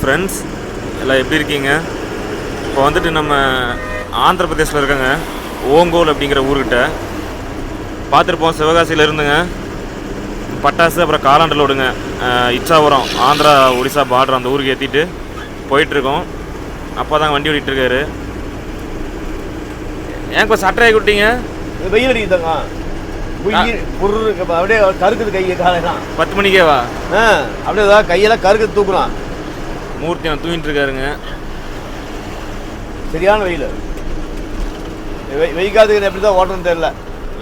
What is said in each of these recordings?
Friends எல்லாம் எப்படி இருக்கீங்க? இப்போ வந்துட்டு நம்ம ஆந்திர பிரதேசில் இருக்கங்க ஓங்கோல் அப்படிங்கிற ஊர்கிட்ட. பார்த்துருப்போம் சிவகாசியில் இருந்துங்க. பட்டாசு அப்புறம் காலாண்டில் விடுங்க இச்சாபுரம் ஆந்திரா ஒடிசா பார்டர் அந்த ஊருக்கு ஏற்றிட்டு போயிட்டுருக்கோம். அப்பா தான் வண்டி ஓட்டிகிட்டு இருக்காரு. ஏன் இப்போ சட்டரை விட்டீங்க வெயில் அடிக்குதாங்க அப்படியே கருக்குது கை காலையெல்லாம். பத்து மணிக்கேவா ஆ அப்படியே கையெல்லாம் கருக்கு தூக்கலாம் மூர்த்தி அவன் தூங்கிட்டு இருக்காருங்க. சரியான வெயில். வெயில் காலத்துக்கு எப்படி தான் ஓட்டணும்னு தெரியல.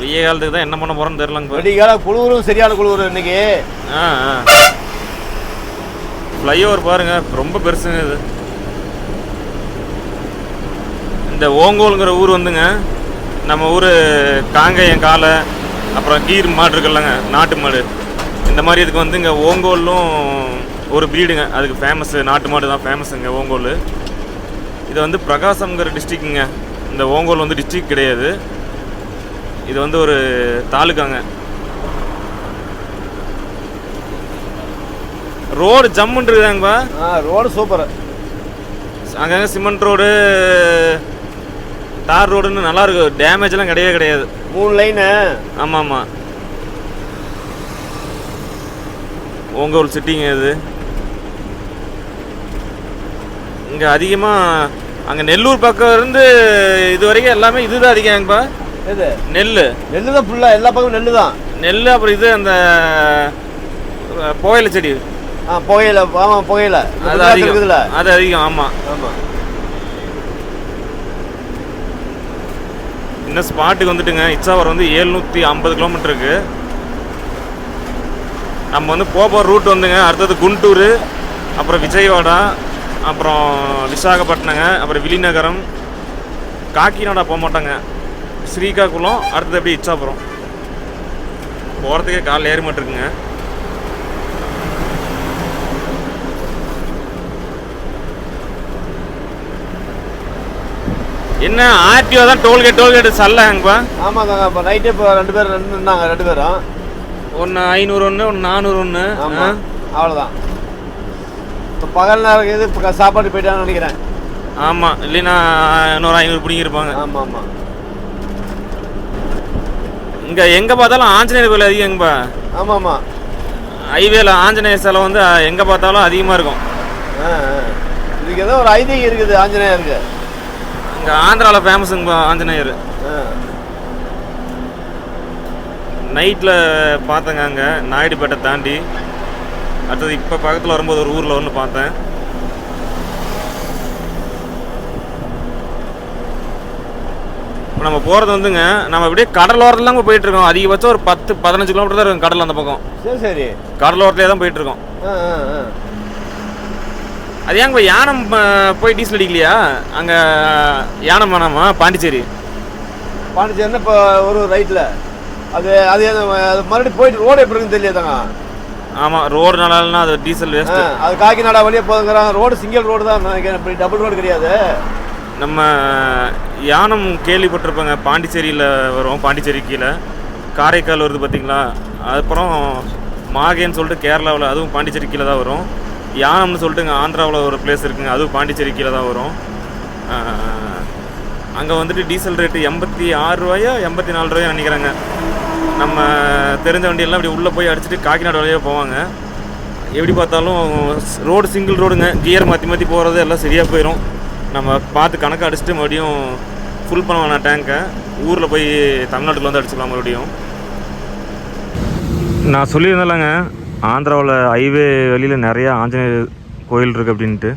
வெய்ய காலத்துக்கு தான் என்ன பண்ண போகிறோன்னு தெரிலங்க வெடி காலம் குளிரும் சரியான குளிர் இன்னைக்கு. ஆ ஆ. ஃப்ளைஓவர் பாருங்க ரொம்ப பெருசுங்க இது. இந்த ஓங்கோலுங்கிற ஊர் வந்துங்க நம்ம ஊர் காங்கேயம் காலை அப்புறம் கீர் மாடு இருக்குல்லங்க நாட்டு மாடு. இந்த மாதிரி இதுக்கு வந்து இங்கே ஓங்கோலும் ஒரு ப்ரீடுங்க அதுக்கு ஃபேமஸ் நாட்டு மாடு தான் ஃபேமஸுங்க ஓங்கோல். இது வந்து பிரகாசம்ங்கிற டிஸ்ட்ரிக்ட்டுங்க இந்த ஓங்கோல் வந்து டிஸ்ட்ரிக்ட் கிடையாது. இது வந்து ஒரு தாலுக்காங்க. ரோடு ஜம்முன்னு இருக்குதாங்கப்பா? ரோடு சூப்பர் அங்கங்கே சிமெண்ட் ரோடு தார் ரோடுன்னு நல்லா இருக்கு டேமேஜ்லாம் கிடையவே கிடையாது. மூணு லைனு ஆமாம். ஆமாம் உங்கள் ஒரு சிட்டிங்க இது. இங்கே அதிகமாக அங்கே நெல்லூர் பக்கம் இருந்து இது வரைக்கும் எல்லாமே இதுதான் அதிகம்ப்பா. எது? நெல் நெல்லு தான் ஃபுல்லாக எல்லா பக்கமும் நெல்லு தான். நெல் அப்புறம் இது அந்த புகையிலை செடி. ஆ புகையில ஆமாம் புகையில. அது அதிகம். அது அதிகம் ஆமாம் ஆமாம் இந்த ஸ்பாட்டுக்கு வந்துட்டுங்க. இச்சாவரம் வந்து ஏழ்நூற்றி ஐம்பது கிலோமீட்டருக்கு நம்ம வந்து போக ரூட் வந்துங்க. அடுத்தது குண்டூர் அப்புறம் விஜயவாடா. அப்புறம் விசாகப்பட்டினங்க அப்புறம் விலிநகரம் காக்கிநாடா போக மாட்டாங்க. ஸ்ரீகாகுளம் அடுத்தது அப்படியே இச்சாபுரம். போகிறதுக்கே காலைல ஏறி மாட்டிருக்குங்க. என்ன ஆர்டிஓ தான் டோல்கேட் டோல்கேட் சல்லங்கப்பா. ஆமாங்க இப்போ நைட்டே இப்போ ரெண்டு பேர் ரெண்டு இருந்தாங்க ரெண்டு பேரும். ஒன்று ஐநூறு ஒன்று ஒன்று நானூறு ஒன்று ஆமாம் அவ்வளோதான் இப்போ பகல் நேரம் இது இப்போ சாப்பாடு போயிட்டான்னு நினைக்கிறேன். ஆமாம் இல்லைன்னா இன்னொரு ஐநூறு பிடிங்கிருப்பாங்க. ஆமாம். ஆமாம் இங்கே எங்கே பார்த்தாலும் ஆஞ்சநேயர் கோயில் அதிகங்கப்பா ஆமாம் ஆமாம். ஹைவேல ஆஞ்சநேயர் சிலை வந்து எங்கே பார்த்தாலும் அதிகமாக இருக்கும். இதுக்கு ஏதோ ஒரு ஐதீகம் இருக்குது ஆஞ்சநேயருக்கு. இங்கே ஆந்திராவில் ஃபேமஸுங்கப்பா ஆஞ்சநேயர். நைட்டில் பார்த்தேங்க அங்கே நாயுடுபேட்டை தாண்டி. அடுத்தது இப்போ பக்கத்தில் வரும்போது ஒரு ஊரில் ஒன்று பார்த்தேன். இப்போ நம்ம போகிறது வந்துங்க நம்ம அப்படியே கடலோரத்துலாம் போயிட்டு இருக்கோம். அதிகபட்சம் ஒரு பத்து பதினஞ்சு கிலோமீட்டர் தான் இருக்கும் கடல் அந்த பக்கம். சரி சரி. கடலோரத்துலேயே தான் போயிட்டு இருக்கோம். ஆ ஆ ஆ. அது ஏங்க யானம் போய் டீசல் அடிக்கலையா? அங்கே யானம் வேணாமா பாண்டிச்சேரி. பாண்டிச்சேரினா இப்போ ஒரு ரைட்டில் அது அது மறுபடியும் போயிட்டு ரோடு எப்படி இருக்குன்னு தெரியாதாங்க. ஆமாம் ரோடு நல்லாலாம் அது டீசல் ஆ, வேஸ்ட்டு அது காக்கிநாடா வழியே போதுங்கிறாங்க ரோடு சிங்கிள் ரோடு தான் நினைக்கிறேன். இப்படி டபுள் ரோடு கிடையாது. நம்ம யானம் கேள்விப்பட்டிருப்பேங்க. பாண்டிச்சேரியில் வரும் பாண்டிச்சேரி கீழே. காரைக்கால் வருது பார்த்தீங்களா அப்புறம் மாகேன்னு சொல்லிட்டு கேரளாவில் அதுவும் பாண்டிச்சேரி கீழே தான் வரும். யானம்னு சொல்லிட்டு இங்கே ஆந்திராவில் ஒரு பிளேஸ் இருக்குங்க. அதுவும் பாண்டிச்சேரி கீழே தான் வரும். அங்கே வந்துட்டு டீசல் ரேட்டு எண்பத்தி ஆறு ரூபாயோ எண்பத்தி நாலு ரூபாயோ நினைக்கிறாங்க. நம்ம தெரிஞ்ச வண்டியெல்லாம் இப்படி உள்ளே போய் அடிச்சுட்டு காக்கிநாடு வழியாக போவாங்க. எப்படி பார்த்தாலும் ரோடு சிங்கிள் ரோடுங்க கியர் மாற்றி மாற்றி போகிறது எல்லாம் சரியாக போயிடும் நம்ம பார்த்து கணக்கு அடிச்சுட்டு மறுபடியும் ஃபுல் பண்ண வேணாம் டேங்கை ஊரில் போய் தமிழ்நாட்டில் வந்து அடிச்சுக்கலாம் மறுபடியும். நான் சொல்லியிருந்தேன்லங்க ஆந்திராவில் ஹைவே வழியில் நிறையா ஆஞ்சநேயர் கோயில் இருக்குது அப்படின்ட்டு.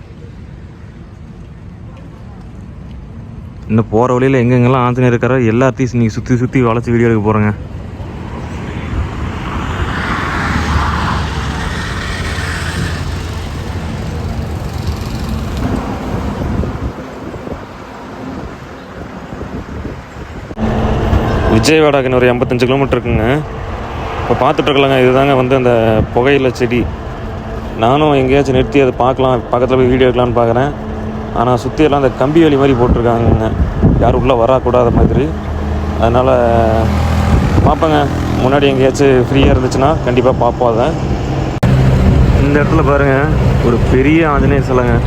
இன்னும் போகிற வழியில் எங்கெங்கெல்லாம் ஆஞ்சநேயர் இருக்காரோ எல்லாத்தையும் நீங்கள் சுற்றி சுற்றி வளைச்சி வீடியோ எடுக்க போகிறேங்க விஜயவாடாக்கு ஒரு எண்பத்தஞ்சு கிலோமீட்டர் இருக்குங்க. இப்போ பார்த்துட்ருக்கலாங்க இதுதாங்க வந்து அந்த புகையில செடி. நானும் எங்கேயாச்சும் நிறுத்தி அதை பார்க்கலாம் பக்கத்தில் போய் வீடியோ எடுக்கலான்னு பார்க்குறேன். ஆனால் சுற்றியெல்லாம் அந்த கம்பி வேலி மாதிரி போட்டிருக்காங்கங்க. யாரும் உள்ளே வரக்கூடாத மாதிரி. அதனால் பார்ப்பேங்க. முன்னாடி எங்கேயாச்சும் ஃப்ரீயாக இருந்துச்சுன்னா கண்டிப்பாக பார்ப்போம் அதை. இந்த இடத்துல பாருங்க ஒரு பெரிய ஆஞ்சநேயர் சிலைங்க.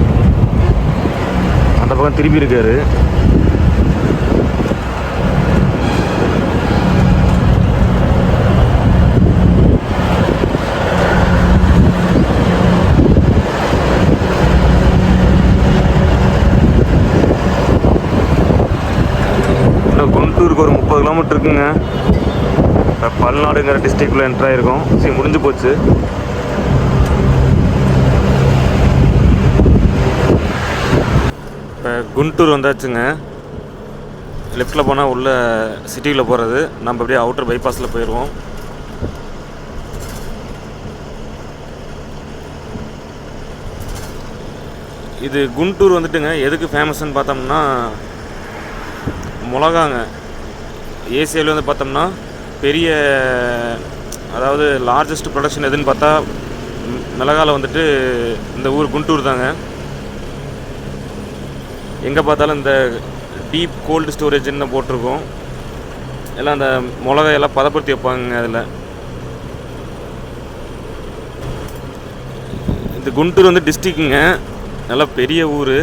அந்த பக்கம் திரும்பி இருக்காரு இன்னும் குண்டூருக்கு ஒரு முப்பது கிலோமீட்டர் இருக்குங்க. இப்போ பல்நாடுங்கிற டிஸ்ட்ரிக்டில் என்ட்ரு ஆகிருக்கோம் சரி முடிஞ்சு போச்சு. இப்போ குண்டூர் வந்தாச்சுங்க. லெஃப்டில் போனால் உள்ள சிட்டியில் போகிறது நம்ம அப்படியே அவுட்டர் பைபாஸில் போயிடுவோம் இது குண்டூர் வந்துட்டுங்க. எதுக்கு ஃபேமஸ்ன்னு பார்த்தோம்னா மிளகாங்க ஏசியாவில் வந்து பார்த்தோம்னா பெரிய அதாவது லார்ஜஸ்ட் ப்ரொடக்ஷன் எதுன்னு பார்த்தா மிளகாவில் மிளகால வந்துட்டு இந்த ஊர் குண்டூர் தாங்க. எங்கே பார்த்தாலும் இந்த டீப் கோல்டு ஸ்டோரேஜ்னு போட்டிருக்கோம். எல்லாம் அந்த மிளகாயெல்லாம் பதப்படுத்தி வைப்பாங்க அதில். இந்த குண்டூர் வந்து டிஸ்ட்ரிக்குங்க நல்லா பெரிய ஊர்.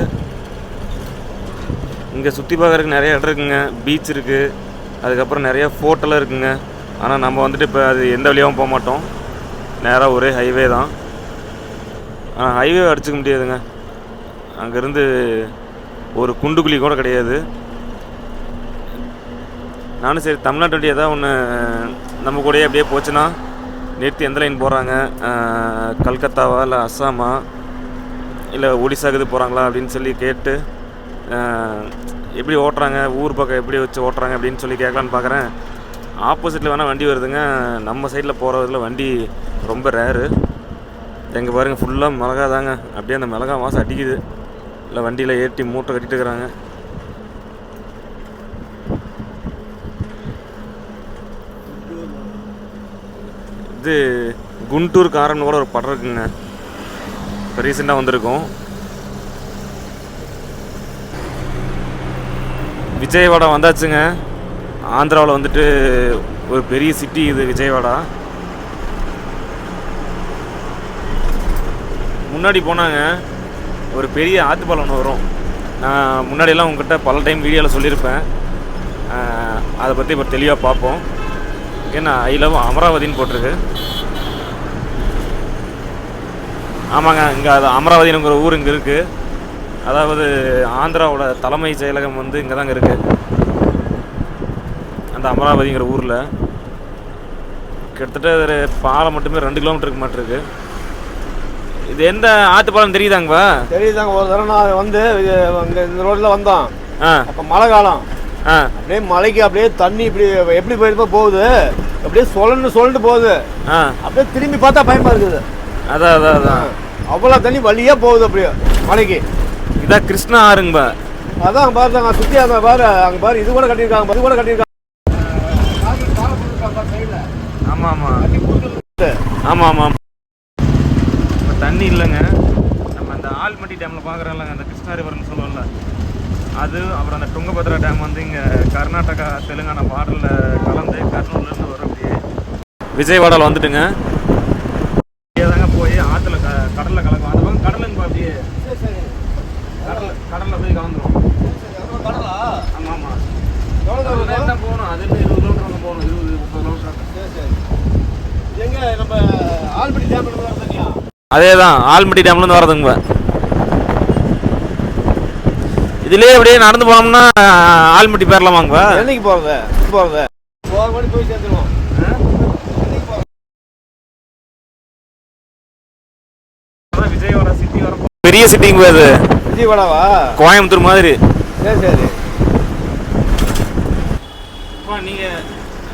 இங்கே சுற்றி பார்க்குறதுக்கு நிறைய இடம் இருக்குங்க. பீச் இருக்குது அதுக்கப்புறம் நிறைய ஃபோர்ட்டெல்லாம் இருக்குங்க. ஆனால் நம்ம வந்துட்டு இப்போ அது எந்த வழியாகவும் போக மாட்டோம். நேராக ஒரே ஹைவே தான். ஆனால் ஹைவே அடிச்சுக்க முடியாதுங்க. அங்கேருந்து ஒரு குண்டுக்குழி கூட கிடையாது. நானும் சரி தமிழ்நாட்டு வண்டி ஏதாவது ஒன்று நம்ம கூடயே அப்படியே போச்சுன்னா நிறுத்தி எந்த லைன் போகிறாங்க கல்கத்தாவா இல்லை அஸ்ஸாமா? இல்லை ஒடிசாக்கு போகிறாங்களா அப்படின்னு சொல்லி கேட்டு எப்படி ஓட்டுறாங்க ஊர் பக்கம் எப்படி வச்சு ஓட்டுறாங்க அப்படின்னு சொல்லி கேட்கலான்னு பார்க்குறேன். ஆப்போசிட்டில் வேணால் வண்டி வருதுங்க. நம்ம சைடில் போகிறதுல வண்டி ரொம்ப ரேரு எங்கே பாருங்க ஃபுல்லாக மிளகா தாங்க. அப்படியே அந்த மிளகா வாசம் அடிக்குது. இல்லை வண்டியில் ஏற்றி மூட்டை கட்டிட்டு இருக்கிறாங்க. இது குண்டூர் காரன் கூட ஒரு படம் இருக்குங்க. இப்போ ரீசெண்டாக வந்திருக்கோம். விஜயவாடா வந்தாச்சுங்க. ஆந்திராவில் வந்துட்டு ஒரு பெரிய சிட்டி இது விஜயவாடா. முன்னாடி போனாங்க. ஒரு பெரிய ஆத்துப்பாலம் ஒன்று வரும். நான் முன்னாடியெல்லாம் உங்ககிட்ட பல டைம் வீடியோவில் சொல்லியிருப்பேன். அதை பற்றி இப்போ தெளிவாக பார்ப்போம். ஏன்னா ஐ லவ் அமராவதின்னு போட்டிருக்கு. ஆமாங்க இங்கே அது அமராவதினுங்கிற ஊர் இங்கே இருக்குது அதாவது ஆந்திராவோட தலைமை செயலகம் வந்து இங்கே தாங்க இருக்குது அந்த அமராவதிங்கிற ஊரில். கிட்டத்தட்ட ஒரு பாலம் மட்டுமே ரெண்டு கிலோமீட்டருக்கு மாட்டிருக்கு. இது எந்த ஆத்துப்பாலம் தெரியுதாங்கப்பா? தெரியுதாங்க ஒரு தடவை நான் வந்து இங்க இந்த ரோட்டில் வந்தோம். அப்போ மழை காலம். அப்படியே மலைக்கு அப்படியே தண்ணி இப்படி எப்படி போயிருப்போ போகுது. அப்படியே சொல்லன்னு சொல்லிட்டு போகுது. அப்படியே திரும்பி பார்த்தா பயமா இருக்குது. அதான் அதான் அதான் அவ்வளோ தண்ணி வழியா போகுது அப்படியே மலைக்கு இதான் கிருஷ்ணா ஆறுங்கப்பா அதான் பாரு அங்கே சுற்றி அங்கே பாரு. அங்கே பாரு இது கூட கட்டியிருக்காங்க இது கூட கட்டியிருக்காங்க. ஆமாம் ஆமாம் ஆமாம் ஆமாம் இப்போ தண்ணி இல்லைங்க. நம்ம அந்த ஆல்மட்டி டேமில் பார்க்குறோம்லங்க அந்த கிருஷ்ணா ரிவர்னு சொல்லுவோம்ல. அது அப்புறம் அந்த துங்கபத்ரா டேம் வந்து இங்கே கர்நாடகா தெலுங்கானா பார்டரில் கலந்து கர்னூர்லேருந்து வரும் அப்படியே. விஜயவாடாவில் வந்துட்டுங்க. தாங்க போய் ஆற்றுல க கடலில் கலக்கும் அந்த பக்கம் கடலுங்க கடலில் போய் கலந்துரும் ஆமாம் ஆமாம் தான் போகணும். அது இன்னும் இருபது கிலோமீட்டர் போகணும். இருபது முப்பது கிலோமீட்டர் எங்க நம்ம ஆல்படி டேம் தண்ணியா அதே தான் ஆல்மட்டி டேம்லேருந்து வரதுங்க இதுலேயே அப்படியே நடந்து போனோம்னா ஆல்மட்டி பேரலாமாங்கப்பா என்னைக்கு போறது? போறது? போக மணி போய் சேர்ந்துருவோம். விஜயவாடா சிட்டி வர பெரிய சிட்டிங்க அது. விஜயவாடாவா கோயம்புத்தூர் மாதிரி. சரி சரி. நீங்கள்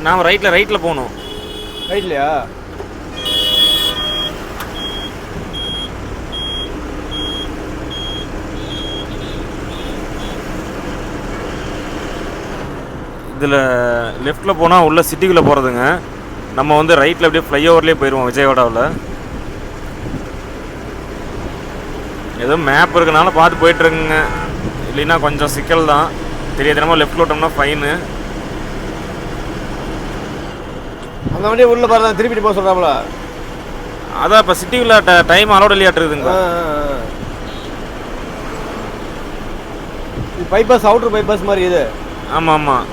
நாம் ரைட்டில் ரைட்டில் போகணும். ரைட்லையா இதில் லெஃப்ட்டில் போனால் உள்ள சிட்டிக்குள்ளே போகிறதுங்க நம்ம வந்து ரைட்டில் அப்படியே ஃப்ளைஓவர்லேயே போயிடுவோம் விஜயவாடாவில். ஏதோ மேப் இருக்கனால பார்த்து போயிட்டுருக்குங்க. இல்லைன்னா கொஞ்சம் சிக்கல் தான் தெரியாதனமா லெஃப்ட்டில் விட்டோம்னா ஃபைனு அந்த வண்டியை உள்ள பாருங்க திருப்பிட்டு போக சொல்றாங்களா அதான் இப்போ சிட்டிக்குள்ள டைம் அலோட் இல்லையாட்டுருதுங்க. இது பைபாஸ் அவுட்டர் பைபாஸ் மாதிரி இது. ஆமாம் ஆமாம்.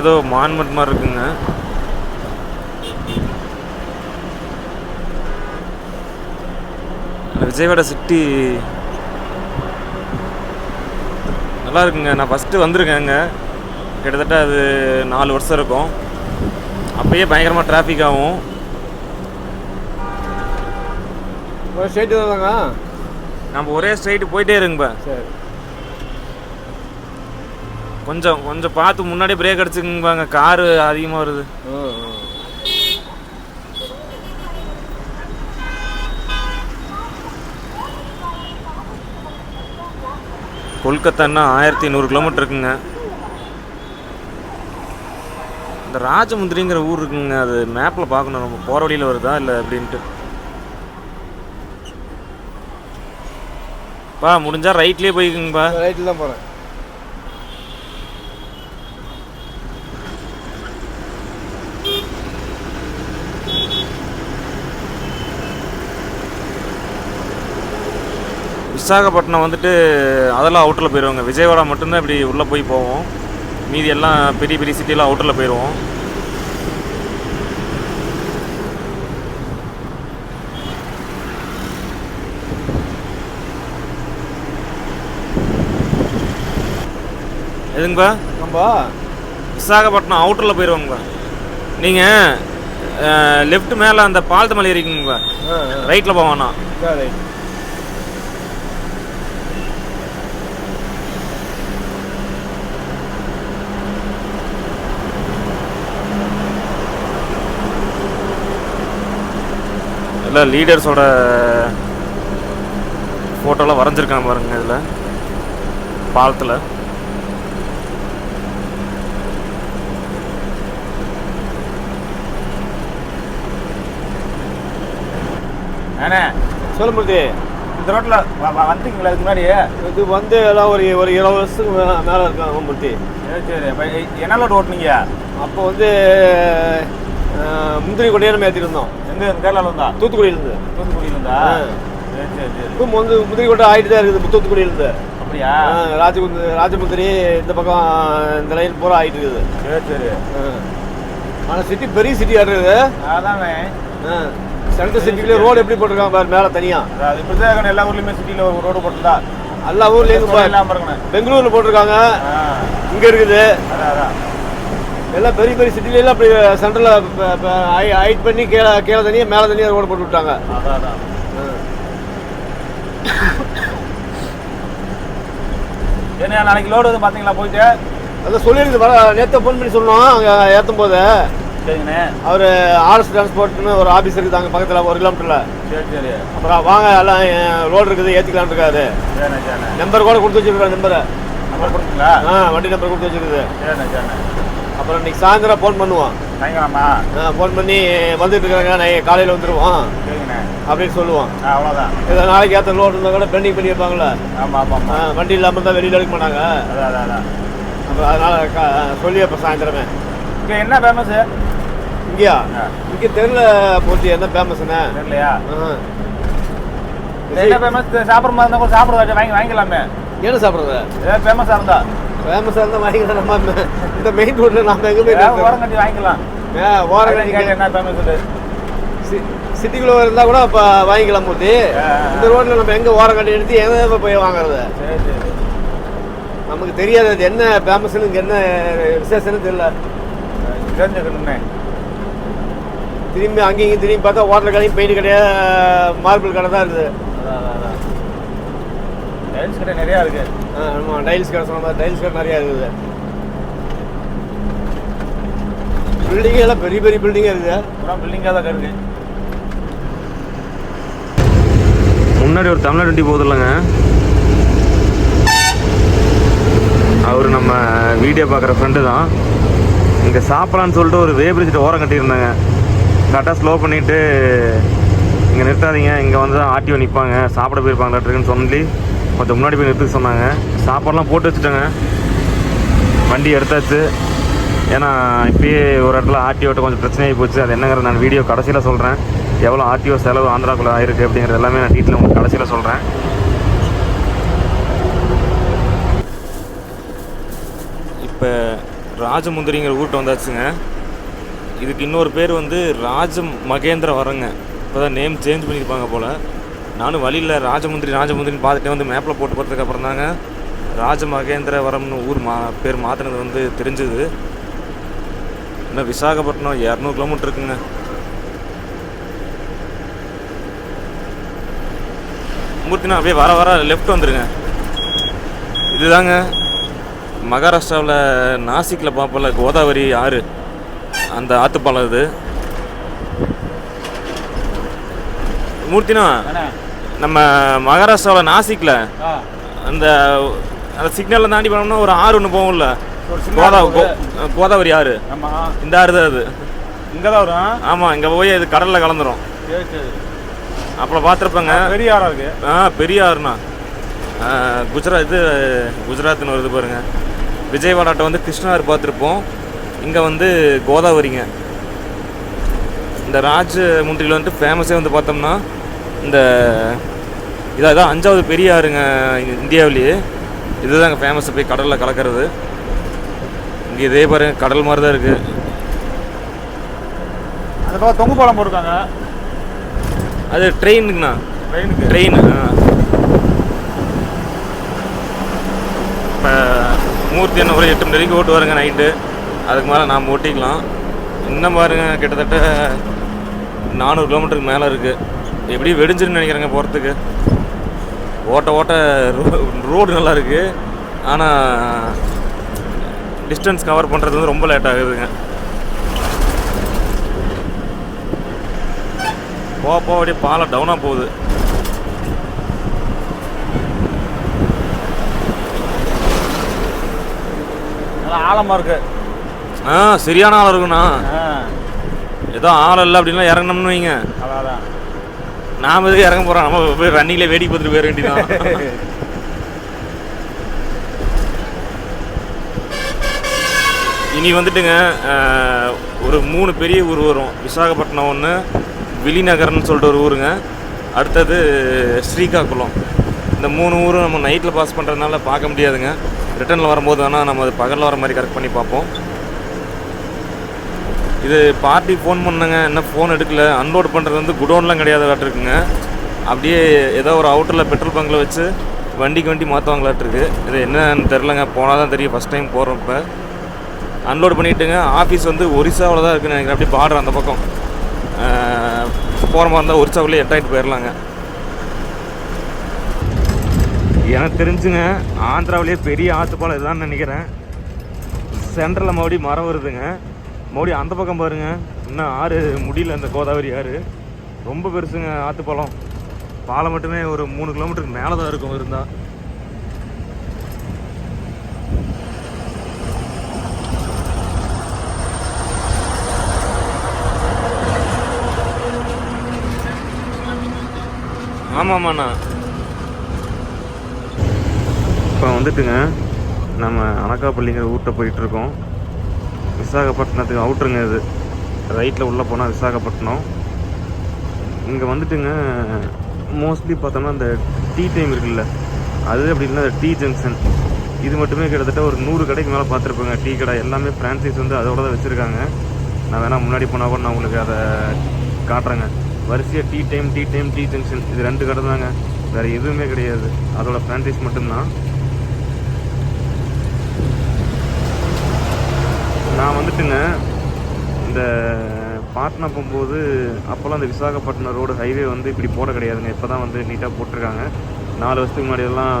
ஏதோ மான்மெண்ட் மாதிரி இருக்குங்க. விஜயவாடா சிட்டி நல்லா இருக்குங்க. நான் ஃபஸ்ட்டு வந்திருக்கேங்க. கிட்டத்தட்ட அது நாலு வருஷம் இருக்கும். அப்பயே பயங்கரமாக டிராஃபிக் ஆகும். ஒரு ஸ்ட்ரெயிட் தாங்க நம்ம ஒரே ஸ்ட்ரைட்டு போயிட்டே இருங்கப்பா சரி. கொஞ்சம் கொஞ்சம் பார்த்து முன்னாடி பிரேக் அடிச்சுக்குங்கப்பாங்க. காரு அதிகமாக வருது. கொல்கத்தான்னா ஆயிரத்தி நூறு கிலோமீட்டர் இருக்குங்க. இந்த ராஜமுந்திரிங்கிற ஊர் இருக்குங்க. அது மேப்பில் பார்க்கணும். நம்ம போகிற வழியில் வருதா இல்லை அப்படின்ட்டு பா முடிஞ்சா ரைட்லேயே போய்க்குங்கப்பா. ரைட்டில் தான் போகிறேன் விசாகப்பட்டினம் வந்துட்டு அதெல்லாம் அவுட்டரில் போயிடுவாங்க விஜயவாடா மட்டும்தான் இப்படி உள்ளே போய் போவோம். மீதி எல்லாம் பெரிய பெரிய சிட்டிலாம் அவுட்டரில் போயிடுவோம் எதுங்கப்பா? நம்ம விசாகப்பட்டினம் அவுட்டரில் போயிடுவாங்கப்பா நீங்கள் லெஃப்ட் மேலே அந்த பாலத்து மலை ஆ ரைட்டில் போவானா ரைட் எல்லாம் லீடர்ஸோட ஃபோட்டோலாம் வரைஞ்சிருக்காங்க பாருங்க இதில் பாலத்தில். அண்ணே சொல்ல முடியுது இந்த ரோட்டில் வந்தீங்களா இதுக்கு முன்னாடி இது வந்து எல்லாம் ஒரு ஒரு இருபது வருஷத்துக்கு மேலே இருக்காங்க மூர்த்தி. சரி சரி. இப்போ என்ன ரோடு ஓட்டுனீங்க? அப்போ வந்து முந்திரி கொடியே நம்ம ஏற்றிருந்தோம் எங்க? கேரளாவில் இருந்தா தூத்துக்குடியிலேருந்து. தூத்துக்குடியில் இருந்தா ஆ. சரி சரி சரி. இப்போ வந்து முந்திரி கொட்டை ஆகிட்டு தான் இருக்குது தூத்துக்குடியிலேருந்து. அப்படியா? ராஜமுந்திரி ராஜமுந்திரி இந்த பக்கம் இந்த லைன் பூரா ஆகிட்டு இருக்குது. சரி சரி. ஆனால் சிட்டி பெரிய சிட்டியாக இருக்குது. அதானே. சென்ட்ரல் சிட்டிக்குள்ளே ரோடு எப்படி போட்டிருக்காங்க பாரு மேலே தனியாக அது இப்படி தான் இருக்கணும். எல்லா ஊர்லேயுமே சிட்டியில் ஒரு ரோடு போட்டுருந்தா. எல்லா ஊர்லேயும் பெங்களூரில் போட்டிருக்காங்க. இங்கே இருக்குது. அதான் அதான். எல்லாம் பெரிய பெரிய சிட்டில அப்படி சென்ட்ரலில் ஹைட் பண்ணி கீழே கீழே தனியாக மேலே தனியாக ரோடு போட்டு விட்டாங்க. ஏன்னா நாளைக்கு லோடு வந்து பார்த்தீங்களா போயிட்டு? அதான் சொல்லியிருக்கு வர நேற்று ஃபோன் பண்ணி சொன்னோம் அங்கே ஏற்றும் போது சரிங்கண்ணே. அவர் ஆர்எஸ் டிரான்ஸ்போர்ட்னு ஒரு ஆஃபீஸ் இருக்குது அங்கே பக்கத்தில் ஒரு கிலோமீட்டரில் சரி சரி. அப்புறம் வாங்க எல்லாம் ரோடு இருக்குது ஏற்றிக்கலாம்னு இருக்காரு. நம்பர் கூட கொடுத்து வச்சிருக்காரு நம்பரை நம்பர் கொடுத்தீங்களா? ஆ வண்டி நம்பர் கொடுத்து வச்சிருக்குது. சரிண்ணே சரிண்ணே. அப்புறம் இன்னைக்கு சாயந்தரம் ஃபோன் பண்ணுவோம் வாங்கிக்கலாமா ஃபோன் பண்ணி வந்துட்டு இருக்காங்க நான் காலையில் வந்துடுவோம் அப்படின்னு சொல்லுவோம் அவ்வளோதான் இதை நாளைக்கு ஏற்ற லோடு இருந்தால் கூட பெண்டிங் பண்ணி வைப்பாங்களே ஆமாம் ஆமாம் வண்டி இல்லாமல் தான் வெளியில் எடுக்க மாட்டாங்க. அதான் அதான் அப்புறம் அதனால் சொல்லி அப்போ சாயந்தரமே. இங்கே என்ன ஃபேமஸு இங்கேயா. இங்கே தெரியல போச்சு என்ன ஃபேமஸ்ண்ணே தெரியலையா. என்ன ஃபேமஸ் சாப்பிட்ற மாதிரி இருந்தால் கூட சாப்பிட்றதா? வாங்கி வாங்கிக்கலாமே. என்ன சாப்பிட்றது? ஏதாவது ஃபேமஸாக இருந்தா? ஃபேமஸாக இருந்தால் வாங்கிக்கலாம் நம்ம இந்த மெயின் ரோட்டில் நம்ம எங்கே போய்? ஓரம் கட்டி வாங்கிக்கலாம். ஆ, ஓரம் கேட்டு என்ன ஃபேமஸ் சிட்டிக்குள்ளே இருந்தால் கூட இப்போ வாங்கிக்கலாம் மூர்த்தி. இந்த ரோட்டில் நம்ம எங்கே ஓரம் கட்டி எடுத்து எங்கே போய் வாங்குறது? நமக்கு தெரியாது அது என்ன ஃபேமஸ்னு இங்கே என்ன விசேஷம்னு தெரியல. தெரிஞ்சுக்கணும்னே. திரும்பி அங்கேயும் திரும்பி பார்த்தா ஹோட்டல் கடையும் பெயிண்ட் கடையா மார்பிள் கடை தான் இருக்குது. டைல்ஸ் கடை நிறையா இருக்கு. ஆ, ஆமாம் டைல்ஸ் கடை சொன்ன மாதிரி டைல்ஸ் கடை நிறையா இருக்குது. பில்டிங் எல்லாம் பெரிய பெரிய பில்டிங்காக இருக்குது. பூரா பில்டிங்காக தான் இருக்கு. முன்னாடி ஒரு தமிழ்நாடு வண்டி போகுது இல்லைங்க அவர் நம்ம வீடியோ பார்க்குற ஃப்ரெண்டு தான். இங்கே சாப்பிடலான்னு சொல்லிட்டு ஒரு வேபிரிச்சிட்டு ஓரம் கட்டியிருந்தாங்க. கரெக்டாக ஸ்லோ பண்ணிவிட்டு இங்கே நிறுத்தாதீங்க இங்கே வந்து தான் ஆர்டிஓ நிற்பாங்க சாப்பிட போயிருப்பாங்களாட்டுருக்குன்னு சொல்லி கொஞ்சம் முன்னாடி போய் நிறுத்த சொன்னாங்க. சாப்பாடெலாம் போட்டு வச்சுட்டேங்க. வண்டி எடுத்தாச்சு. ஏன்னா இப்பயே ஒரு இடத்துல ஆர்டிஓட்ட கொஞ்சம் பிரச்சனையாகி போச்சு. அது என்னங்கிற நான் வீடியோ கடைசியில் சொல்கிறேன் எவ்வளோ ஆர்டிஓ செலவு ஆந்திராக்குள்ளே ஆயிருக்கு அப்படிங்கிறது எல்லாமே நான் டீட்டெயில் உங்களுக்கு கடைசியில் சொல்கிறேன் இப்போ ராஜமுந்திரிங்கிற ஊர்கிட்ட வந்தாச்சுங்க. இதுக்கு இன்னொரு பேர் வந்து ராஜ மகேந்திர வரங்க. இப்போ தான் நேம் சேஞ்ச் பண்ணியிருப்பாங்க போல். நானும் வழியில் ராஜமுந்திரி ராஜமுந்திரின்னு பார்த்துட்டே வந்து மேப்பில் போட்டு போகிறதுக்கப்புறம் அப்புறம் தாங்க ராஜ மகேந்திரவரம்னு ஊர் மா பேர் மாற்றினது வந்து தெரிஞ்சுது. இன்னும் விசாகப்பட்டினம் இரநூறு கிலோமீட்டர் இருக்குங்க. மூர்த்தினா அப்படியே வர வர லெஃப்ட் வந்துடுங்க இதுதாங்க மகாராஷ்டிராவில் நாசிக்கில் பார்ப்பல கோதாவரி ஆறு. அந்த ஆத்துப்பாலம் இது. மூர்த்தினா நம்ம மகாராஷ்டிராவில் நாசிக்கில் அந்த அந்த சிக்னலில் தாண்டி போனோம்னா ஒரு ஆறு ஒன்று போகும்ல. கோதா கோதாவரி ஆறு. இந்த ஆறு தான் அது. இங்கே தான் வரும்? ஆமாம் இங்கே போய் இது கடலில் கலந்துரும். அப்புறம் பார்த்துருப்பாங்க பெரிய ஆறா இருக்கு ஆ பெரிய ஆறுண்ணா. குஜராத் இது குஜராத்னு வருது பாருங்க. விஜயவாடாட்ட வந்து கிருஷ்ணாறு பார்த்துருப்போம் இங்கே வந்து கோதாவரிங்க. இந்த ராஜ் முந்திரியில் வந்துட்டு ஃபேமஸே வந்து பார்த்தோம்னா இந்த இதான் இதான் அஞ்சாவது பெரிய ஆறுங்க இந்தியாவிலேயே. இதுதாங்க ஃபேமஸ் போய் கடலில் கலக்கிறது. இங்கே இதே பாருங்க கடல் மாதிரி தான் இருக்குது அந்த பக்கம் தொங்கு பாலம் போட்டிருக்காங்க. அது ட்ரெயினுங்கண்ணா. ட்ரெயினுக்கு. ட்ரெயின் இப்போ மூர்த்தி என்ன ஒரு எட்டு மணி வரைக்கும் ஓட்டு வருங்க நைட்டு. அதுக்கு மேலே நாம் ஓட்டிக்கலாம். இன்னும் பாருங்க கிட்டத்தட்ட நானூறு கிலோமீட்டருக்கு மேலே இருக்குது எப்படி வெடிஞ்சிருன்னு நினைக்கிறேங்க போகிறதுக்கு ஓட்ட ஓட்ட ரோடு நல்லா இருக்குது ஆனால் டிஸ்டன்ஸ் கவர் பண்ணுறது வந்து ரொம்ப லேட் ஆகுதுங்க. போக போக அப்படியே பாலம் டவுனாக போகுது. நல்லா ஆழமா இருக்கு. ஆ சரியான ஆள் இருக்குண்ணா. ஏதோ ஆள் இல்லை அப்படின்லாம் இறங்கணும்னு வைங்க. அதான். நாம் எதுக்கு இறங்க போகிறோம் நம்ம போய் ரன்னிங்கில் வேடிக்கை பார்த்துட்டு போயிட வேண்டியதான் இனி வந்துட்டுங்க ஒரு மூணு பெரிய ஊர் வரும். விசாகப்பட்டினம் ஒன்று விழிநகர்னு சொல்லிட்டு ஒரு ஊருங்க. அடுத்தது ஸ்ரீகாக்குளம். இந்த மூணு ஊரும் நம்ம நைட்டில் பாஸ் பண்ணுறதுனால பார்க்க முடியாதுங்க. ரிட்டர்னில் வரும்போது வேணால் நம்ம அது பகலில் வர மாதிரி கரெக்ட் பண்ணி பார்ப்போம். இது பார்ட்டி ஃபோன் பண்ணங்க என்ன ஃபோன் எடுக்கல அன்லோட் பண்ணுறது வந்து குடோன்லாம் கிடையாது இருக்குங்க அப்படியே ஏதோ ஒரு அவுட்டரில் பெட்ரோல் பங்கில் வச்சு வண்டிக்கு வண்டி மாற்றுவாங்களாட்ருக்கு இது என்னன்னு தெரிலங்க போனால் தான் தெரியும் ஃபஸ்ட் டைம் போகிறோம் இப்போ. அன்லோட் பண்ணிட்டுங்க ஆஃபீஸ் வந்து ஒரிசாவில் தான் இருக்குன்னு நினைக்கிறேன் அப்படியே பார்டர் அந்த பக்கம். போகிற மாதிரி இருந்தால் ஒரிசாவிலே எட்டாயிட்டு போயிடலாங்க எனக்கு தெரிஞ்சுங்க ஆந்திராவிலேயே பெரிய ஆற்றுப்பாலம் இதுதான் நினைக்கிறேன். சென்ட்ரலில் மறுபடியும் மரம் வருதுங்க. மோடி அந்த பக்கம் பாருங்க. இன்னும் ஆறு? முடியல அந்த கோதாவரி ஆறு. ரொம்ப பெருசுங்க ஆற்றுப்பாலம் பாலம் மட்டுமே ஒரு மூணு கிலோமீட்டருக்கு மேலே தான் இருக்கும் இருந்தால் ஆமாம்மாண்ணா இப்போ வந்துட்டுங்க நம்ம அனக்காப்பள்ளிங்கிற ஊர்கிட்ட போயிட்டுருக்கோம். விசாகப்பட்டினத்துக்கு அவுட்ருங்க இது. ரைட்டில் உள்ளே போனால் விசாகப்பட்டினம். இங்கே வந்துட்டுங்க மோஸ்ட்லி பார்த்தோம்னா அந்த டீ டைம் இருக்குல்ல அது அப்படி இல்லை டீ ஜங்ஷன் இது மட்டுமே கிட்டத்தட்ட ஒரு நூறு கடைக்கு மேலே பார்த்துருப்பேங்க. டீ கடை எல்லாமே ஃப்ரான்சைஸ் வந்து அதோட தான் வச்சுருக்காங்க. நான் வேணால் முன்னாடி போனால் கூட நான் உங்களுக்கு அதை காட்டுறேங்க. வரிசையாக tea time tea time tea junction இது ரெண்டு கடை தாங்க. வேறு எதுவுமே கிடையாது. அதோட ஃப்ரான்சைஸ் மட்டும்தான். நான் வந்துட்டுங்க இந்த பாட்னா போகும்போது அப்போல்லாம் இந்த விசாகப்பட்டினம் ரோடு ஹைவே வந்து இப்படி போட கிடையாதுங்க. இப்போ தான் வந்து நீட்டாக போட்டிருக்காங்க. நாலு வருஷத்துக்கு முன்னாடியெல்லாம்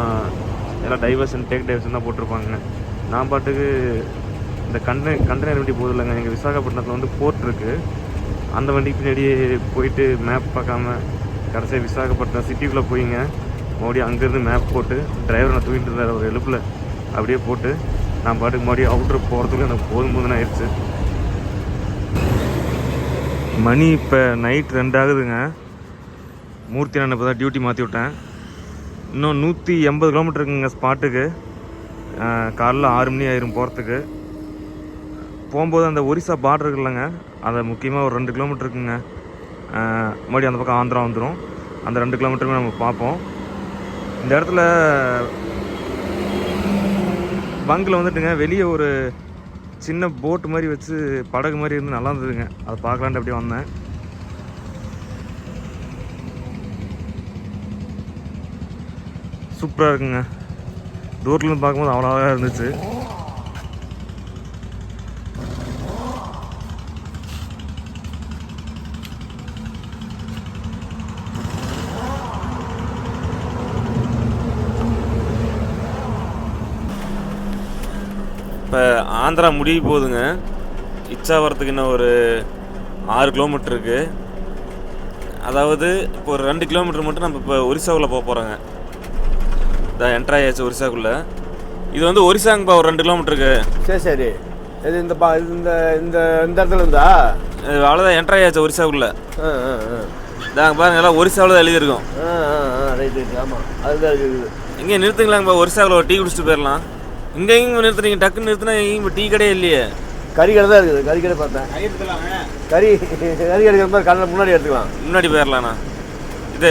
எல்லாம் டைவர்ஷன் டேக் டைவர்ஷன் தான் போட்டிருப்பாங்க. நான் பாட்டுக்கு இந்த கண்டெய்னர் கண்டெய்னர் வண்டி போகுது இல்லைங்க. எங்கள் விசாகப்பட்டினத்தில் வந்து போர்ட் இருக்குது அந்த வண்டிக்கு பின்னாடியே போயிட்டு மேப் பார்க்காம கடைசியாக விசாகப்பட்டினம் சிட்டிக்குள்ளே போயிங்க. மறுபடியும் அங்கேருந்து மேப் போட்டு டிரைவர் நான் தூக்கிட்டு இருந்தார் ஒரு எழுப்பில். அப்படியே போட்டு நான் பாட்டுக்கு மறுபடியும் அவுட்ரு போகிறதுக்கு எனக்கு போதும் போதுன்னு ஆயிடுச்சு. மணி இப்போ நைட் ரெண்டாகுதுங்க மூர்த்தி நான் இப்போ தான் டியூட்டி மாற்றி விட்டேன். இன்னும் நூற்றி எண்பது கிலோமீட்டர் இருக்குங்க ஸ்பாட்டுக்கு காலைல ஆறு மணி ஆயிரும் போகிறதுக்கு போகும்போது அந்த ஒரிசா பார்டர் இருக்குல்லங்க. அதை முக்கியமாக ஒரு ரெண்டு கிலோமீட்டர் இருக்குங்க. மறுபடியும் அந்த பக்கம் ஆந்திரா வந்துடும் அந்த ரெண்டு கிலோமீட்டருமே நம்ம பார்ப்போம். இந்த இடத்துல பங்கில் வந்துட்டுங்க வெளியே ஒரு சின்ன போட்டு மாதிரி வச்சு படகு மாதிரி இருந்து நல்லா இருந்ததுங்க. அதை பார்க்கலான்ட்டு அப்படியே வந்தேன். சூப்பராக இருக்குங்க. தூரத்துலேருந்து பார்க்கும்போது அவ்வளோ அழகாக இருந்துச்சு இப்போ ஆந்திரா முடிய போகுதுங்க இச்சாவரத்துக்கு இன்னும் ஒரு ஆறு கிலோமீட்டர் இருக்கு. அதாவது இப்போ ஒரு ரெண்டு கிலோமீட்டர் மட்டும் நம்ம இப்போ ஒரிசாக்குள்ளே போக போகிறோங்க இதான் என்ட்ரு ஆயாச்சு ஒரிசாக்குள்ளே. இது வந்து ஒரிசாங்கப்பா ஒரு ரெண்டு கிலோமீட்டருக்கு சரி சரி. இது இந்த பா இது இந்த இந்த இந்த இடத்துல இருந்தா? அவ்வளோதான் என்ட்ரு ஆயாச்சு ஒரிசாக்குள்ளே. ஆ ஆ ஆ. இதாங்க பாருங்க எல்லாம் ஒரிசாவில் தான் எழுதியிருக்கோம். ரைட் ரைட் ஆமாம் அதுதான் இருக்குது இங்கே நிறுத்துங்களாங்கப்பா ஒரிசாவில் ஒரு டீ குடிச்சிட்டு போயிடலாம் இங்கே எங்கே நிறுத்துறீங்க டக்குன்னு நிறுத்தினா எங்கேயும் இப்போ டீ கடையே இல்லையே. கறி கடை தான் இருக்குது. கறி கடை பார்த்தேன். கறி கறி எடுக்கிற மாதிரி கடையில் முன்னாடி எடுத்துக்கலாம். முன்னாடி போயிடலாண்ணா இது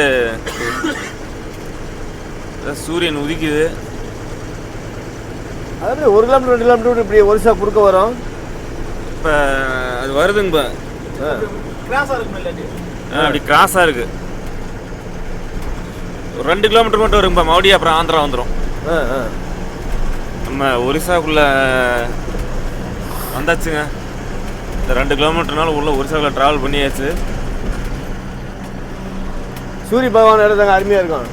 சூரியன் உதிக்குது. அதாவது ஒரு கிலோமீட்டர் ரெண்டு கிலோமீட்டர் இப்படி ஒரிசா குறுக்க வரும். இப்போ அது ஆ, அப்படி கிராஸாக இருக்கு. ஒரு ரெண்டு கிலோமீட்டர் மட்டும் வருங்கப்பா மறுபடியும் அப்புறம் ஆந்திரா வந்துடும் ஆ ஆ. நம்ம ஒரிசாக்குள்ள வந்தாச்சுங்க. இந்த ரெண்டு கிலோமீட்டர்னால உள்ள ஒரிசாக்குள்ள ட்ராவல் பண்ணியாச்சு. சூரிய பகவான் இடத்தாங்க அருமையாக இருக்கும்.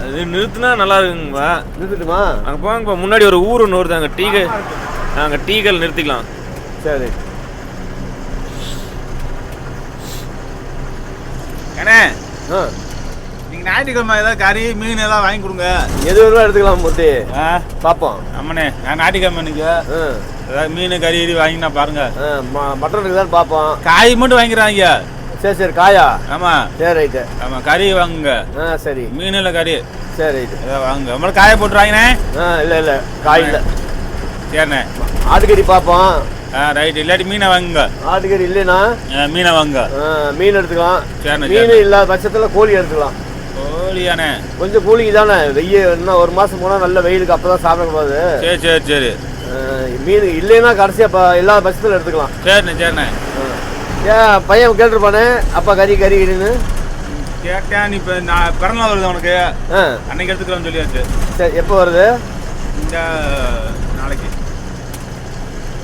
அது நிறுத்தினா நல்லா இருக்குங்கப்பா. நிறுத்துட்டுமா? அங்கே போங்கப்பா முன்னாடி ஒரு ஊர் ஒன்று வருது அங்கே டீகள் நாங்கள் டீகள் நிறுத்திக்கலாம். சரி. ஏண்ணே ஆ. ஞாயிற்றுக்கிழமை ஏதாவது கறி மீன் ஏதாவது வாங்கி கொடுங்க. எது வேணுமோ எடுத்துக்கலாம் மூர்த்தி? ஆ? பார்ப்போம். ஆமாண்ணே நான் ஞாயிற்றுக்கிழமை இன்னைக்கு ஆ. ஏதாவது மீன் கறி கறி வாங்கினா பாருங்க. மட்டன் இருக்குதான்னு பார்ப்போம். காய் மட்டும் வாங்கிக்கிறாங்க. சரி சரி காயா? ஆமாம் சரி ரைட்டு. ஆமாம் கறி வாங்குங்க. ஆ சரி. மீன் இல்லை கறி. சரி ரைட்டு. ஏதாவது வாங்குங்க. நம்மளும் காயை போட்டு வாங்கினே ஆ இல்லை இல்லை. காய் இல்லை. சரிண்ணே. ஆட்டுக்கறி பார்ப்போம். ஆ ரைட் இல்லாட்டி மீனை வாங்குங்க. ஆட்டுக்கறி இல்லைன்னா? மீனை வாங்குங்க. மீன் எடுத்துக்கலாம். மீன் இல்லாத பட்சத்தில் கோழி எடுத்துக்கலாம். கோழியாண்ணே கொஞ்சம் கூலிக்கு தானே வெயில் இன்னும் ஒரு மாதம் போனால் நல்ல வெயிலுக்கு அப்போ தான் சாப்பிடக்கூடாது சரி சரி சரி. மீன் இல்லைன்னா கடைசியாக இப்போ இல்லாத பட்சத்தில் எடுத்துக்கலாம். சரிண்ணே சரிண்ணே. ஏன் பையன் கேட்டிருப்பானே அப்பா கறி கறி கறின்னு? கேட்டேன் இப்போ நான் பிறந்தநாள் வருது உனக்கு. அன்னைக்கு எடுத்துக்கலாம்னு சொல்லியாச்சு. சரி எப்போ வருது? இந்த நாளைக்கு.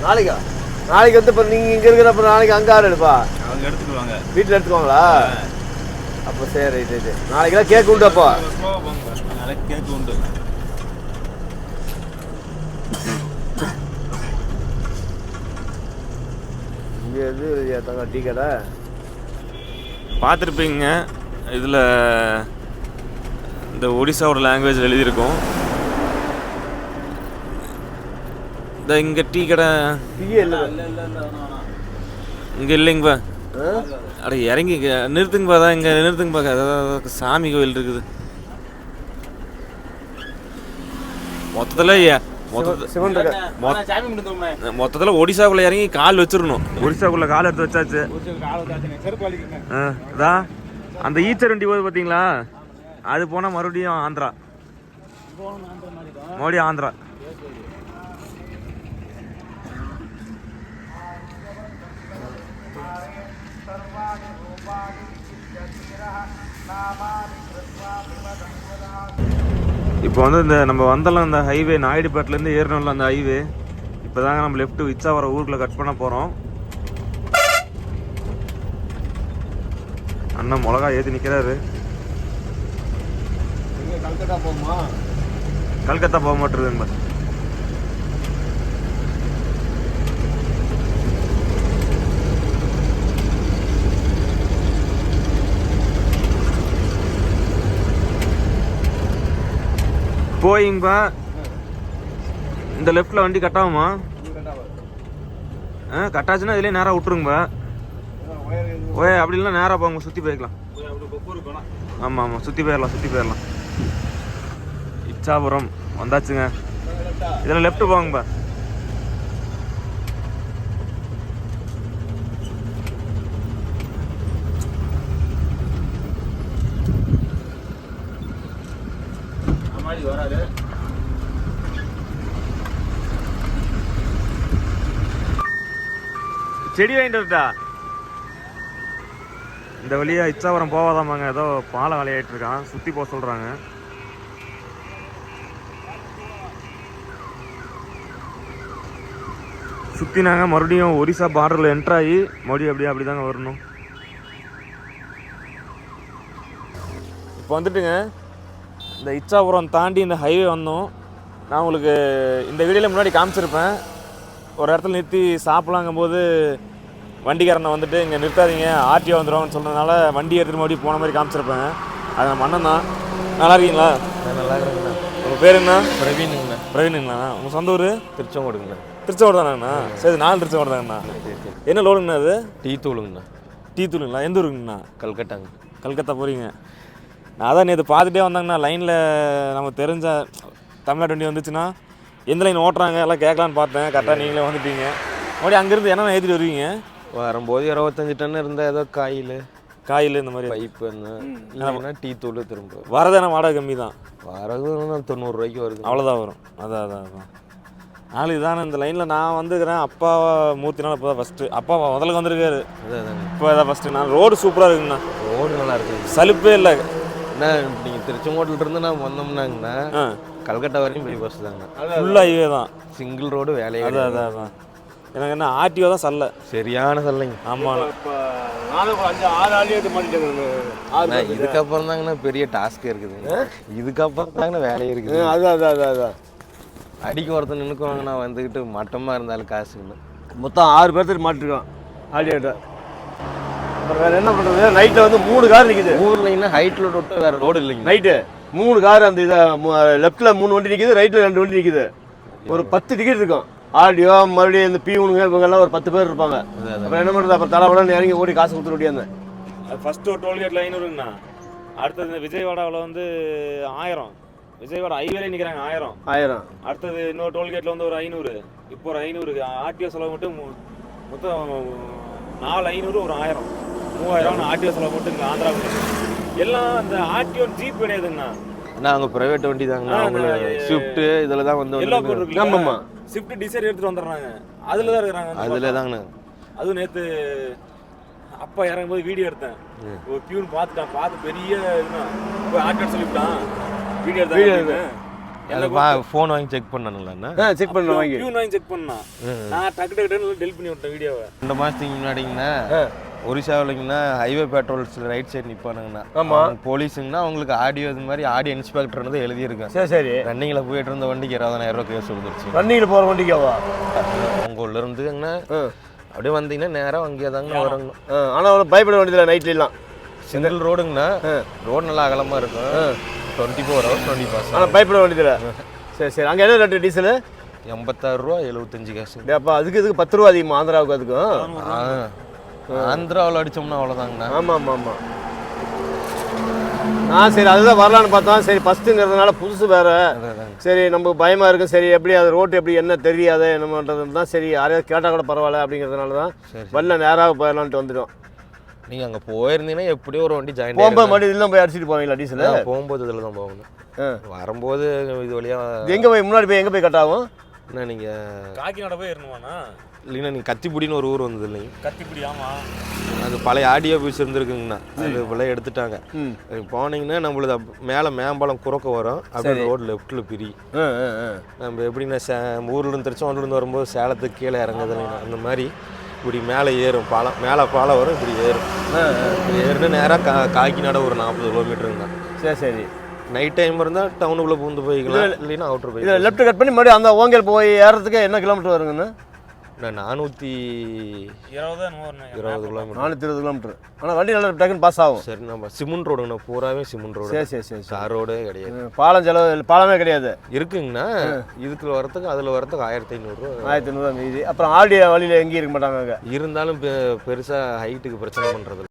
நாளைக்கா? நாளைக்கு வந்து இப்போ நீங்கள் இங்கே இருக்கிறப்ப நாளைக்கு அங்கே ஆறு எடுப்பா? அவங்க எடுத்துக்குவாங்க. வீட்டில் எடுத்துக்குவாங்களா? அப்போ சரி ரைட் ரைட்டு நாளைக்கெல்லாம் கேக் உண்டு அப்போ நாளைக்கு கேக்கு உண்டு. இங்கே எது தங்க டீ கடை? பார்த்துருப்பீங்க. இதில் இந்த ஒடிசாவோட லாங்குவேஜ் எழுதியிருக்கும். இந்த இங்கே டீ கடை. டீயே இல்லை. இல்லை இல்லை இல்லை இங்கே இல்லைங்கப்பா ஆ அட இறங்கி இங்க நிறுத்துங்கப்பா தான் இங்கே நிறுத்துங்கப்பா அதாவது சாமி கோயில் இருக்குது. மொத்தத்தில் மொத்தத்தில் மொத்தத்தில் ஒடிசாக்குள்ளே இறங்கி கால் வச்சிடணும். ஒடிசாக்குள்ளே கால் எடுத்து வச்சாச்சு. இதா அந்த ஈச்சர் வண்டி போகுது பார்த்தீங்களா அது போனால் மறுபடியும் ஆந்திரா. மறுபடியும் ஆந்திரா. இப்போ வந்து இந்த நம்ம வந்தலாம் இந்த ஹைவே நாயுடுபேட்டிலேருந்து ஏறணும்ல அந்த ஹைவே இப்போ தாங்க நம்ம லெஃப்ட் இச்சா வர ஊருக்குள்ள கட் பண்ண போகிறோம் அண்ணன் மிளகா ஏற்றி நிற்கிறாரு கல்கத்தா போக மாட்டிருக்குங்க போயிங்கப்பா இந்த லெஃப்டில் வண்டி கட்டாகுமா? ஆ கட்டாச்சுன்னா இதுலேயே நேராக விட்ருங்கப்பா ஓயே அப்படி இல்லைன்னா நேராக போங்க சுற்றி போய்க்கலாம். ஆமாம் ஆமாம் சுற்றி போயிடலாம் சுற்றி போயிடலாம். இச்சாபுரம் வந்தாச்சுங்க. இதில் லெஃப்ட் போங்கப்பா. மாதிரி வராது. செடி வாங்கிட்டு வரட்டா இந்த வழியா இச்சாவரம் போவாதாமாங்க ஏதோ பாலம் விளையாட்டு இருக்கான். சுத்தி போக சொல்றாங்க. சுத்தினாங்க. மறுபடியும் ஒரிசா பார்டர்ல என்ட்ரு ஆகி மறுபடியும் அப்படியே அப்படிதாங்க வரணும். இப்போ வந்துட்டுங்க. இந்த இச்சாபுரம் தாண்டி இந்த ஹைவே வந்தோம். நான் உங்களுக்கு இந்த வீடியோவில் முன்னாடி காமிச்சிருப்பேன். ஒரு இடத்துல நிறுத்தி சாப்பிடலாங்கும் போது வண்டிக்காரனை வந்துட்டு இங்கே நிறுத்தாதீங்க ஆர்டிஓ வந்துடுவாங்கன்னு சொன்னதுனால வண்டி எடுத்துட்டு மறுபடியும் போன மாதிரி காமிச்சிருப்பேன். அது நம்ம அண்ணன் தான். நல்லா இருக்கீங்களா? நல்லா இருக்கிறேங்கண்ணா. உங்கள் பேர் என்ன? பிரவீனுங்கண்ணா. பிரவீனுங்களா? உங்கள் சொந்த ஊர்? திருச்செங்கோடுங்கண்ணா. திருச்செங்கோடு தானேங்கண்ணா சரி நாலு திருச்செங்கோடு தாங்கண்ணா என்ன லோடுங்கண்ணா அது டீ தூளுங்கண்ணா டீ தூளுங்களா எந்த ஊருங்கண்ணா? கல்கட்டாங்க. கல்கத்தா போகிறீங்க நான் அதான் நேற்று பார்த்துட்டே வந்தாங்கண்ணா லைனில் நம்ம தெரிஞ்ச தமிழ்நாடு வண்டி வந்துச்சுன்னா எந்த லைன் ஓட்டுறாங்க எல்லாம் கேட்கலான்னு பார்த்தேன். கரெக்டாக நீங்களே வந்துட்டீங்க. மறுபடியும் அங்கேருந்து என்ன ஏற்றிட்டு வருவீங்க? வரும்போது இருபத்தஞ்சு டன் இருந்தால் ஏதோ காயில். காயில் இந்த மாதிரி. பைப்பு இல்லைன்னா டீ தூள் திரும்ப வரதான வாடகை கம்மி தான்? வரது தொண்ணூறுரூவாய்க்கு வருது. அவ்வளோதான் வரும். அதான் அதான் அதான். நாளைக்கு தானே இந்த லைனில் நான் வந்துக்கிறேன். அப்பா மூர்த்தினால இப்போ தான் ஃபஸ்ட்டு அப்பா முதல்ல வந்திருக்காரு. இப்போ தான் ஃபஸ்ட்டு நான் ரோடு சூப்பராக இருக்குங்கண்ணா. ரோடு நல்லா இருக்குங்க சலுப்பே இல்லை. என்ன நீங்கள் திருச்செங்கோட்டில் இருந்து நான் வந்தோம்னாங்கண்ணா கல்கட்டா வரையும் போய் பஸ் தாங்கண்ணா ஃபுல்லாக ஹைவே தான். சிங்கிள் ரோடு வேலையே அதான். அதான் அதான். எனக்கு என்ன ஆர்டிஓ தான் சல்ல. சரியான சொல்லைங்க. அண்ணா, இதுக்கப்புறம் தாங்கண்ணா பெரிய டாஸ்க் இருக்குதுங்க. இதுக்கப்புறம் தாங்கண்ணா வேலையே இருக்குது. அதான் அதான் அதான் அதான். அடிக்க ஒருத்தன் நின்னுக்குவாங்கண்ணா வந்துக்கிட்டு மட்டமாக இருந்தாலும் காசுங்கண்ணா. மொத்தம் ஆறு பேர்த்துக்கு மாட்டிருக்கோம் ஆடியோட்ட அப்புறம் வேற என்ன பண்ணுறது நைட்டில் வந்து மூணு கார் நிற்குது ஊர்லங்கன்னா ஹைட்டில் விட்டு வேறு ரோடு இல்லைங்க. நைட்டு மூணு கார் அந்த இதை லெஃப்ட்டில் மூணு வண்டி நிற்குது ரைட்டில் ரெண்டு வண்டி நிற்குது ஒரு பத்து டிக்கெட் இருக்கும். ஆடியோ மறுபடியும் இந்த பியூனுங்க இவங்கெல்லாம் ஒரு பத்து பேர் இருப்பாங்க. அப்புறம் என்ன பண்ணுறது அப்புறம் தலைவலாம் இறங்கி ஓடி காசு கொடுத்துட்டு ஓடியாந்தேன் ஃபர்ஸ்ட் ஒரு டோல்கேட்டில் ஐநூறுங்கண்ணா அடுத்தது இந்த விஜயவாடாவில் வந்து ஆயிரம். விஜயவாடா ஹைவேல நிற்கிறாங்க ஆயிரம். ஆயிரம். அடுத்தது இன்னொரு டோல்கேட்டில் வந்து ஒரு ஐநூறு. இப்போ ஒரு ஐநூறு. ஆர்டிஓ செலவு மட்டும் மொத்தம் நாலு ஐநூறு ஒரு ஆயிரம். மூவாயிரம் ஆர்டிஓ செலவு மட்டும் இங்கே ஆந்திராவுக்கு எல்லாம் இந்த ஆர்டிஓ ஜீப் கிடையாதுங்கண்ணா அண்ணா அவங்க பிரைவேட் வண்டி தாங்கண்ணா. ஆ, அவங்கள அந்த- ஸ்விஃப்ட் இதில் தான் வந்து எல்லோ. கோட் இருக்கு ஆமாம்மா. ஸ்விஃப்ட் டிசைர் எடுத்துட்டு வந்துடுறாங்க. அதில் தான் இருக்கிறாங்க அதில் தாங்கண்ணா. அதுவும் நேத்து அப்பா இறங்கும்போது வீடியோ எடுத்தேன். ஒரு பியூன் பார்த்துட்டான். பார்த்து பெரிய இதுதான் போய் ஆட்கள் சொல்லிவிட்டான். வீடியோ Video எடுத்தேன். ஃபோன் வாங்கி செக் பண்ணணும்லண்ணா ஆ செக் பண்ண வாங்கி. வாங்கி செக் பண்ணான் நான் டக்கு டக்கு டக்குன்னு டெலிட் பண்ணி விட்டேன் வீடியோவை. ரெண்டு மாதத்துக்கு முன்னாடிங்கண்ணா ஒரிசாவிலங்கண்ணா ஹைவே பெட்ரோல்ஸ் ரைட் சைடு நிற்பானுங்கண்ணா ஆமா. அவங்க போலீஸுங்கண்ணா அவங்களுக்கு ஆடியோ இது மாதிரி ஆடியோ இன்ஸ்பெக்டர் எழுதியிருக்கேன் சரி சரி. ரன்னிங்கில் போயிட்டு இருந்த வண்டிக்கு இருபதாயிரம் ரூபா கேஸ் விழுந்துருச்சு ரன்னிங்கில் போகிற வண்டிக்காவா? உங்க உள்ள இருந்துங்கண்ணா. ஆ. அப்படியே வந்தீங்கன்னா நேராக அங்கேயே தாங்கண்ணா வரணும். ஆ ஆனால் பயப்பட வேண்டியதில்லை நைட்லாம் சிங்கிள் ரோடுங்கண்ணா ரோடு நல்லா அகலமாக இருக்கும். Twenty four hours twenty pass ஆனால் பயப்பட வேண்டியதில்லை. சரி சரி. அங்கே என்ன ரேட்டு டீசலு எண்பத்தாறு ரூபா எழுபத்தஞ்சு காசு அப்பா அதுக்கு இதுக்கு பத்து ரூபா அதிகமா ஆந்திராவுக்கு அதுக்கும்? ஆந்திராவில் அடிச்சோம்னா அவ்வளோதாங்கண்ணா ஆமாம் ஆமாம் ஆமாம் ஆ சரி அதுதான் வரலான்னு பார்த்தோம் சரி ஃபஸ்ட்டுங்கிறதுனால புதுசு வேற. சரி நம்ம பயமாக இருக்கும் சரி எப்படி அது ரோட்டு எப்படி என்ன தெரியாது என்ன பண்ணுறதுன்னு தான் சரி யாரையாவது கேட்டால் கூட பரவாயில்ல அப்படிங்கிறதுனால தான் வரல நேராக போயிடலான்ட்டு வந்துட்டோம். நீங்கள் அங்கே போயிருந்தீங்கன்னா எப்படியோ ஒரு வண்டி ஜாயின் போகும்போது மறுபடியும் இதெல்லாம் போய் அடிச்சிட்டு போவீங்களா டீசல் போகும்போது இதில் தான் போகணும். வரும்போது இது வழியாக இது எங்கே போய் முன்னாடி போய் எங்கே போய் கட் ஆகும்? என்ன நீங்கள் காக்கிநாட போய் ஏறணுமாண்ணா? இல்லைன்னா நீங்கள் கத்திப்புடின்னு ஒரு ஊர் வந்தது இல்லைங்க. கத்திப்பிடி ஆமா. அது பழைய ஆடியோ ஆஃபீஸ் இருந்திருக்குங்கண்ணா. அது விலை எடுத்துட்டாங்க. போனீங்கன்னா நம்மளது மேலே மேம்பாலம் குறுக்க வரும். அப்படியே ரோடு லெஃப்ட்டில் பிரி. நம்ம எப்படின்னா சே ஊர்லேருந்து திருச்செங்கோட்டிலேருந்து வரும்போது சேலத்துக்கு கீழே இறங்குது அந்த மாதிரி. இப்படி மேலே ஏறும் பாலம் மேலே பாலம் வரும் இப்படி ஏறும். இப்படி ஏறுனா நேராக கா காக்கிநாட ஒரு நாற்பது கிலோமீட்டருங்க சரி சரி. நைட் டைம் இருந்தால் டவுனுக்குள்ளே பூந்து போய்க்கலாம் இல்லைன்னா அவுட்டர் போய் லெஃப்ட் கட் பண்ணி மறுபடியும் அந்த ஓங்கல் போய் ஏறதுக்கு என்ன கிலோமீட்டர் வருங்கண்ணா? நான் நானூற்றி இருபது நூறு இருபது கிலோமீட்டர். நானூற்றி இருபது கிலோமீட்டர். ஆனால் வண்டி நல்லா டக்குன்னு பாஸ் ஆகும். சரி நம்ம சிமெண்ட் ரோடுங்கண்ணா பூராவே சிமெண்ட் ரோடு சரி சரி சரி சரி. கார் ரோடே கிடையாது. பாலம் செலவு பாலமே கிடையாது. இருக்குங்கண்ணா. இதுக்கு வரத்துக்கு அதில் வரத்துக்கு ஆயிரத்தி ஐநூறுரூவா ஆயிரத்தி ஐநூறுவா மீதி. அப்புறம் ஆடியோ வழியில் எங்கேயும் இருக்க மாட்டாங்க இருந்தாலும் பெ- பெருசா ஹைட்டுக்கு பிரச்சனை பண்றது இல்ல.